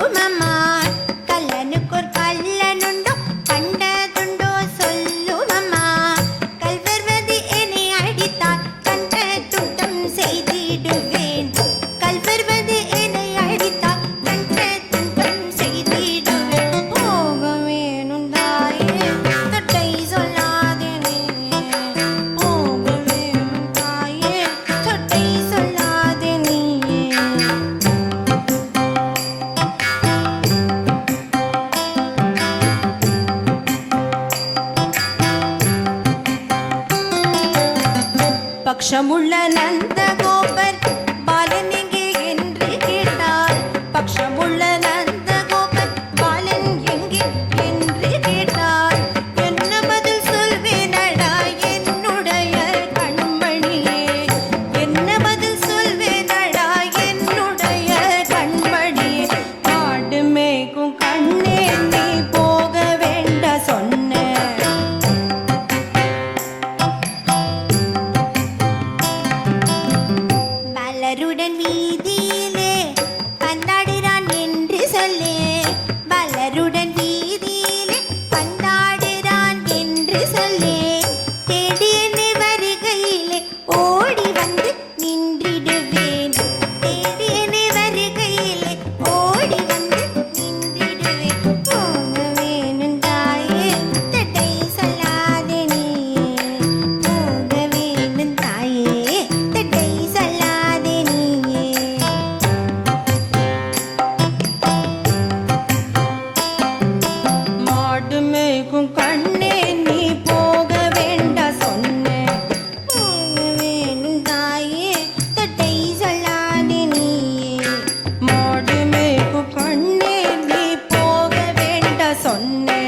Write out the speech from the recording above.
my mama. பக்ஷமுள்ள Nanda gobar sonne